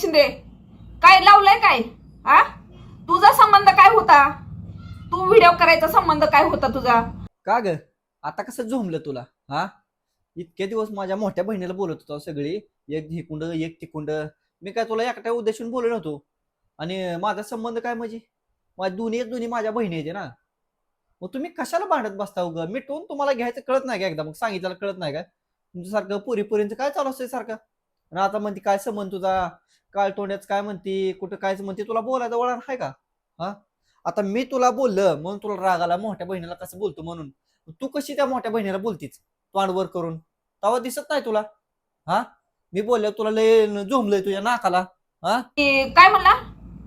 शिंदे काय लावलंय काय? आ? तुझा संबंध काय होता? तू व्हिडिओ करायचा संबंध काय होता तुझा? का ग? आता कसं झोमलं तुला? हा? इतके दिवस माझ्या मोठ्या बहिणीला बोलत होतो सगळी एक हिकुंड एक तिकुंड. मी काय तुला एकट्या उद्देशून बोललो नव्हतो? आणि माझा संबंध काय म्हणजे? माझ्या दोन्ही दोन्ही माझ्या बहिणी आहेत ना? मग तुम्ही कशाला भांडत बसता उग मिटवून तुम्हाला घ्यायचं कळत नाही का एकदा? मग सांगितलं कळत नाही का? तुमच्यासारखं सारखं पुरींचं काय चालू असतंय सारखं? आणि आता म्हणते काय संबंध तुझा? काळ तोंड्याच काय म्हणते कुठं काय म्हणते तुला बोलायचं वळण आहे का? हा? आता मी तुला बोललं म्हणून तुला राग आला मोठ्या बहिणीला कसं बोलतो म्हणून. तू कशी त्या मोठ्या बहिणीला बोलतीच तोंडवर करून. तवा दिसत नाही तुला? हा? मी बोललो तुला लय झोंबलंय तुझ्या नाकाला. ए, काय म्हणला?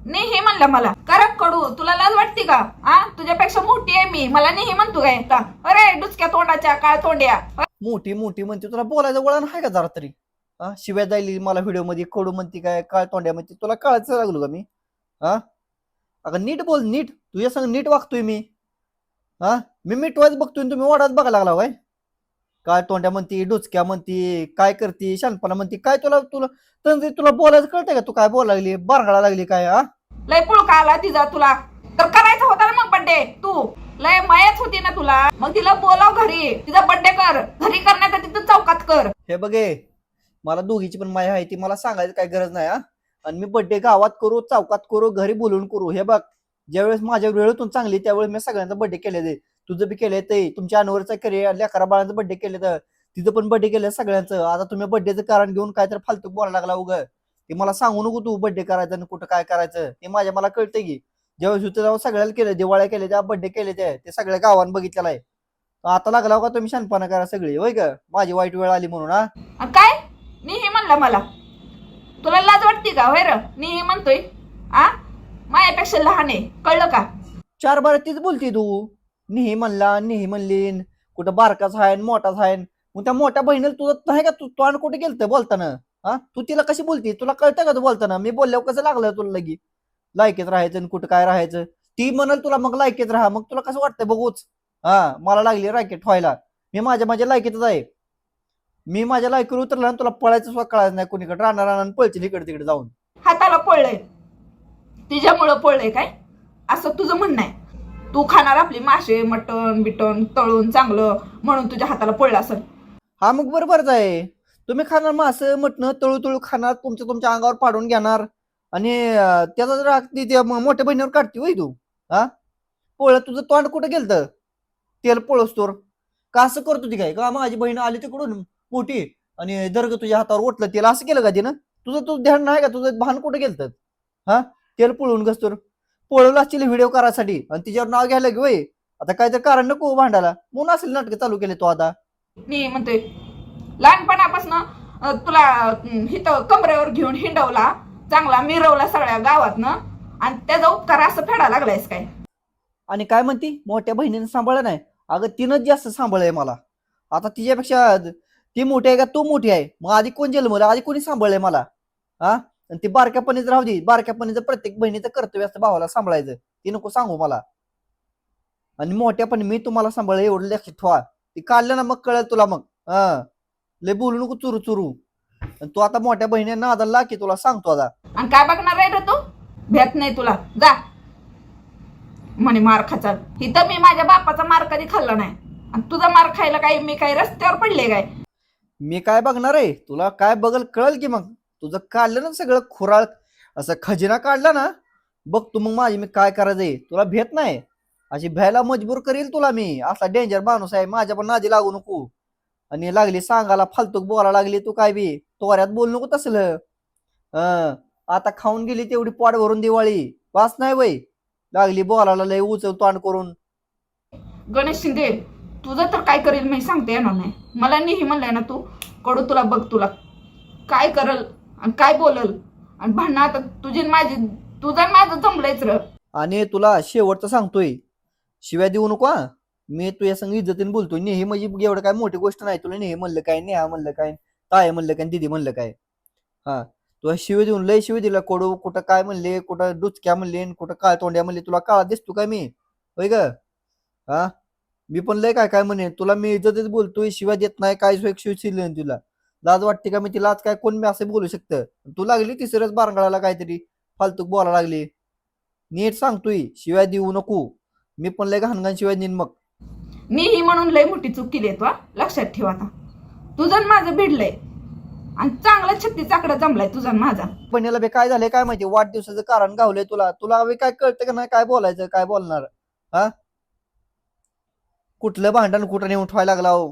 नाही हे म्हणलं मला. करक कडू तुला लाज वाटते का? हा? तुझ्यापेक्षा मोठी आहे मी. मला नाही हे म्हणतो काय? का अरे डुचक्या तोंडाच्या काळ तोंड्या मोठी मोठी म्हणते तुला बोलायचं वळण आहे का जरा तरी? हा? शिव्या जायली मला व्हिडिओमध्ये कडू म्हणते काय काळ तोंड्या म्हणते तुला कळायचं लागलो का मी? हा? अगं नीट बोल नीट. तुझ्या संग नीट वागतोय मी. हा? मी मिटवायच बघतोय तुम्ही वाढत बघायला लागला काय काय तोंड्या म्हणती डोचक्या म्हणती काय करते शानपणा म्हणती काय तुला तुला तंत्री तुला बोलायचं कळतंय का? तू काय बोलायला लागली? बारगाळा लागली काय हा? लय पुळका आला तिचा तुला. तर करायचा होता ना मग बड्डे तू. लय मायाच होती ना तुला. मग तिला बोलाव घरी. तिचा बड्डे कर. घरी करण्याचा तिथं चौकात कर. हे बघे मला दोघीची पण माया आहे ती मला सांगायची काय गरज नाही हा. आणि मी बड्डे गावात करू चौकात करू घरी बोलून करू. हे बघ ज्यावेळेस माझ्या वेळेतून चांगली त्यावेळेस मी सगळ्यांचा बड्डे केले तुझं बी केलंय ते. तुमच्या अनवरचा करिअर लेकरा बाळांचा बड्डे केले तर. तिथं पण बड्डे केलं सगळ्यांचं. आता तुम्ही बड्डेचं कारण घेऊन काय तर फालतू बोलायला लागला उग. ते मला सांगू नको तू बड्डे करायचं आणि कुठं काय करायचं. ते माझ्या मला कळतंय की. ज्यावेळेस होतं तेव्हा सगळ्याला केलं दिवाळ्या केले त्या बड्डे केले ते. सगळ्या गावान बघितलेला आहे. आता लागला का तुम्ही शानपणा करा सगळी होय का? माझी वाईट वेळ आली म्हणून हा. काय? मी मला. तुला लाज वाटते का होय र? मी हे म्हणतोय. आ? मायापेक्षा लहान आहे. कळलं का? चार बार तीच बोलती तू. निही म्हणला नेहमी म्हणलीन. कुठं बारकाच आहे मोठाच आहे मग त्या मोठ्या बहिणीला तुझं नाही का तू तू आणि कुठे गेलत बोलताना? हा तू तिला कशी बोलती? तुला कळतं का तू बोलताना? मी बोलल्यावर कसं लागलं तुला लगी? लायकीत राहायचं आणि कुठं काय राहायचं? ती म्हणाल तुला मग लायकीत राहा. मग तुला कसं वाटतंय बघूच? हा मला लागली रॅकेट व्हायला मी माझ्या माझ्या लायकीतच आहे. मी माझ्या लायकीवर उतरला आणि तुला पळायचं सुद्धा कळायचं नाही कोणीकडे. राहणार राहणार पळची इकडे तिकडे जाऊन. हाताला पडलंय तिच्यामुळं पडलंय काय? असं तुझं म्हणणं आहे. तू खाणार आपली मासे मटण बिटण तळून चांगलं म्हणून तुझ्या हाताला पडलं असेल. हा मग बरोबरच आहे. तुम्ही खाणार मासं मटणं तळू तळू खाणार तुमच्या तुमच्या अंगावर पाडून घेणार. आणि त्याचा जर त्या मोठ्या बहिणीवर काढते होय तू हा? पोळ तुझं तोंड कुठं गेलत? तेल पोळस तोर का असं करतो ती काय? का माझी बहीण आली तिकडून? मोठी आणि दर्ग तुझ्या हातावर ओटलं तेल असं केलं का तिनं? तुझं तुझं ध्यान नाही का? तुझं भान कुठं गेलत? हा? तेल पोळून गसतोर पोळवलं असतील व्हिडिओ करायसाठी आणि तिच्यावर नाव घ्यायला की होय आता काय तर कारण नको भांडायला. म्हणून असेल नाटकं चालू केले तो आता. मी म्हणतोय लहानपणापासून तुला हिथं कमरेवर घेऊन हिंडवला चांगला मिरवला सगळ्या गावातनं आणि त्याचा उपकार असं फेडा लागलायस काय? आणि काय म्हणती? मोठ्या बहिणीने सांभाळलं नाही. अगं तिनंच जास्त सांभाळलंय मला. आता तिच्यापेक्षा ती मोठी आहे का? तू मोठी आहे. मग आधी कोण जन्मलं? आधी कोणी सांभाळलंय मला? हा? आणि ती बारक्यापणीच राहू दे. बारक्यापणीचं प्रत्येक बहिणीचं कर्तव्य असतं भावाला सांभाळायचं. ती नको सांगू मला. आणि मोठ्यापणी मी तुम्हाला सांभाळ एवढं लक्षात ठेवा. ती काढलं ना मग कळेल तुला मग. हा? लय बोलू नको चुरू चुरू. आणि तू आता मोठ्या बहिणींना नादाला की तुला सांगतो आता. आणि काय बघणार आहे रे तू? भेट नाही तुला. जा. म्हणे मार खाचा इथं मी माझ्या बापाचा मार कधी खाल्ला नाही. आणि तुझा मार खायला काय मी काय रस्त्यावर पडले काय? मी काय बघणार आहे? तुला काय बघल कळल की मग? तुझं काढलं ना सगळं खुराळ असं खजिना काढला ना? बघ तू मग माझी मी काय करायचंय? तुला भेट नाही. अशी भ्यायला मजबूर करील तुला मी. असा डेंजर माणूस आहे. माझ्या पण नादी लागू नको. आणि लागली सांगायला फालतूक बोला लागली तू काय बी? तोऱ्यात बोल नको तसलं. आता खाऊन गेली तेवढी पाट भरून दिवाळी. वाच नाही वय. लागली बोलायला लय उचल तोंड करून. गणेश शिंदे तुझं तर काय करेल मी सांगते येणार नाही. मला नेहमी म्हणलंय ना तू कडू तुला बघ तुला. काय करल आणि काय बोलल? आणि भांडणं आता तुझी आणि माझी तुझं आणि माझं जमलंयच र. आणि तुला शेवटचं सांगतोय शिव्या देऊ नको हा. मी तुझ्या संग इज्जतीने बोलतोय नेहमी म्हणजे एवढं काय मोठी गोष्ट नाही तुला नेहमी म्हणलं काय नेहा म्हणलं काय ताय म्हणलं काय दिदी म्हणलं काय. हा तुला शिव देऊन लय शिव दिला कोडू कुठं काय म्हणले कुठं डुचक्या म्हणले आणि कुठं काय तोंड्या म्हणले तुला काळा दिसतो काय मी? होय ग? हा? मी पण लय काय काय म्हणे तुला मी इज्जतीत बोलतोय शिव्या देत नाही काय शिव शिवले तुला. लाज वाटते का मी तिला? आज काय कोण मी असं बोलू शकतं? तू लागली तिसरंच बारंगळाला काहीतरी फालतूक बोलायला लागली. नीट सांगतोय शिवाय देऊ नको. मी पण लय घाणघाण शिवाय देईन मग. मी ही म्हणून लय मोठी चूक केली आहे तू? लक्षात ठेव आता. तुझं आणि माझं भिडलंय. आणि चांगला छत्तीस आकडा जमलाय तुझा आणि माझा. पण याला बे काय झालंय काय माहिती? वाढदिवसाचं कारण गावलंय तुला. तुला बे काय कळतं का नाही? काय बोलायचं काय बोलणार? हा? कुठलं भांडण कुठं नेऊन ठेवायला लागला हो?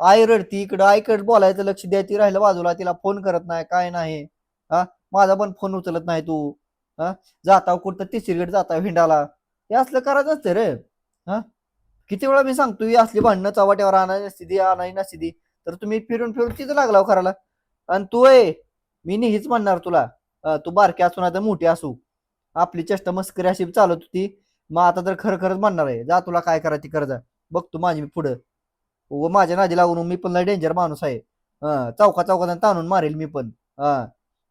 आई रडती इकडं आईकडे बोलायचं लक्ष द्यायची राहिलं बाजूला तिला फोन करत नाही काय नाही. हा? माझा पण फोन उचलत नाही तू. हा? जाता कुठं तिसरीकडे जाता हिंडाला हे असलं करायचं असतं रे. हा? किती वेळा मी सांगतो ही असली भांडणं चव्हाट्यावर आणायची नसती दी आणायची नसती दी तर तुम्ही फिरून फिरून तिथं लागला हो करायला आणि तू ये मी नेहमीच म्हणणार तुला. तू बारकी असू ना तर मोठी असू. आपली चेष्टा मस्करी अशी चालत होती. मग आता तर खरं खरंच म्हणणार आहे. जा तुला काय करायची कर जा. बघतो माझी मी पुढं. व माझ्या नादी लागून मी पण लय डेंजर माणूस आहे. चौका चौका चौकात ताणून मारेल मी पण. हा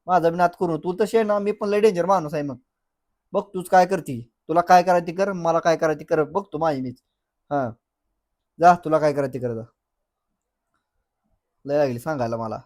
माझा बी नात करून तू तशी आहे ना मी पण लय डेंजर माणूस आहे मग. बघ तूच काय करती. तुला काय करायची कर मला काय करायची कर. बघतो माझी मीच. हा जा तुला काय करायची कर जा. लय लागली सांगायला मला.